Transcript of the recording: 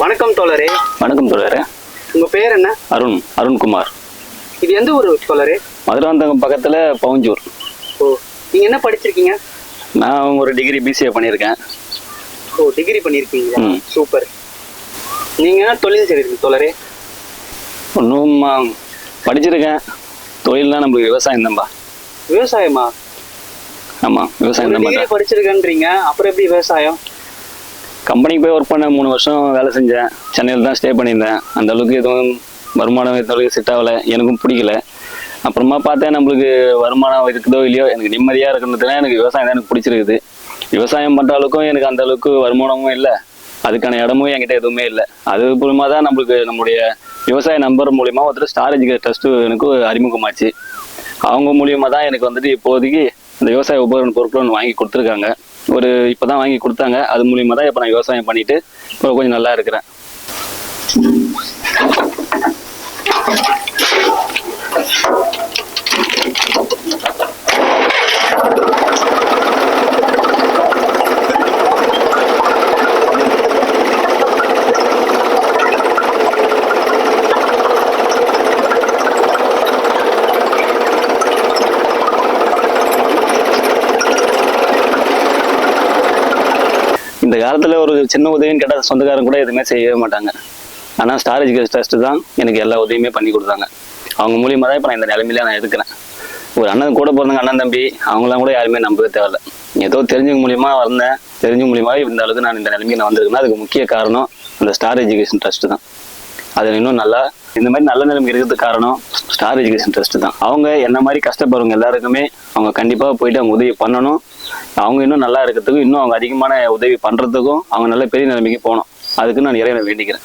வணக்கம் தோழரே. வணக்கம் தோழரே. உங்க பேர் என்ன? அருண் அருண்குமார். இது எந்த ஊர் தோழரே? மதுராந்தகம் பக்கத்தில் பவுஞ்சூர். ஓ நீங்க என்ன படிச்சிருக்கீங்க? நான் ஒரு டிகிரி பிசிஏ பண்ணியிருக்கேன். ஓ டிகிரி பண்ணியிருக்கீங்களா. சூப்பர். நீங்க என்ன தொழில் செய்றீங்க தோழரே? ஒன்றும் படிச்சிருக்கேன். தொழில்னா நம்மளுக்கு விவசாயம் தான்பா. விவசாயமா? ஆமாம் விவசாயம் தான் படிச்சிருக்கேன்றீங்க அப்புறம் எப்படி விவசாயம்? கம்பெனிக்கு போய் ஒர்க் பண்ண மூணு வருஷம் வேலை செஞ்சேன். சென்னையில் தான் ஸ்டே பண்ணியிருந்தேன். அந்த அளவுக்கு எதுவும் வருமானம் எந்த அளவுக்கு செட் ஆகலை. எனக்கும் பிடிக்கல. அப்புறமா பார்த்தேன் நம்மளுக்கு வருமானம் இருக்குதோ இல்லையோ எனக்கு நிம்மதியாக இருக்கிறதுனால எனக்கு விவசாயம் தான் எனக்கு பிடிச்சிருக்குது. விவசாயம் பண்ணுற அளவுக்கும் எனக்கு அந்த அளவுக்கு வருமானமும் இல்லை. அதுக்கான இடமும் என்கிட்ட எதுவுமே இல்லை. அது மூலமாக தான் நம்மளுக்கு நம்மளுடைய விவசாய நம்பர் மூலிமா ஒருத்தர் ஸ்டார் எஜுகேட் ட்ரஸ்ட்டு எனக்கு அறிமுகமாச்சு. அவங்க மூலியமாக தான் எனக்கு வந்துட்டு இப்போதைக்கு இந்த விவசாய உபகரண பொருட்களும் ஒன்று வாங்கி கொடுத்துருக்காங்க. ஒரு இப்போ தான் வாங்கி கொடுத்தாங்க. அது மூலியமாக தான் இப்போ நான் விவசாயம் பண்ணிட்டு இப்போ கொஞ்சம் நல்லா இருக்கிறேன். இந்த காலத்தில் ஒரு சின்ன உதவின்னு கேட்டால் சொந்தக்காரங்க கூட எதுவுமே செய்யவே மாட்டாங்க. ஆனால் ஸ்டார் எஜுகேஷன் ட்ரஸ்ட்டு தான் எனக்கு எல்லா உதவியுமே பண்ணி கொடுத்தாங்க. அவங்க மூலியமாக தான் இப்போ நான் இந்த நிலைமையில நான் இருக்கிறேன். ஒரு அண்ணன் கூட பிறந்தவங்க அண்ணன் தம்பி அவங்களாம் கூட யாருமே நம்பவே தேவையில்ல. ஏதோ தெரிஞ்சவங்க மூலியமா வந்தேன் தெரிஞ்ச மூலியமா இந்த அளவுக்கு நான் இந்த நிலைமைக்கு நான் வந்திருக்கேன்னா அதுக்கு முக்கிய காரணம் அந்த ஸ்டார் எஜுகேஷன் ட்ரஸ்ட் தான். அது இன்னும் நல்லா இந்த மாதிரி நல்ல நிலைமை இருக்கிறதுக்கு காரணம் ஸ்டார் எஜுகேஷன் ட்ரஸ்ட் தான். அவங்க என்ன மாதிரி கஷ்டப்படுறவங்க எல்லாருக்குமே அவங்க கண்டிப்பாக போயிட்டு அவங்க உதவி பண்ணணும். அவங்க இன்னும் நல்லா இருக்கிறதுக்கும் இன்னும் அவங்க அதிகமான உதவி பண்ணுறதுக்கும் அவங்க நல்ல பெரிய நிலைமைக்கு போகணும். அதுக்கு நான் இறைவனை வேண்டிக்கிறேன்.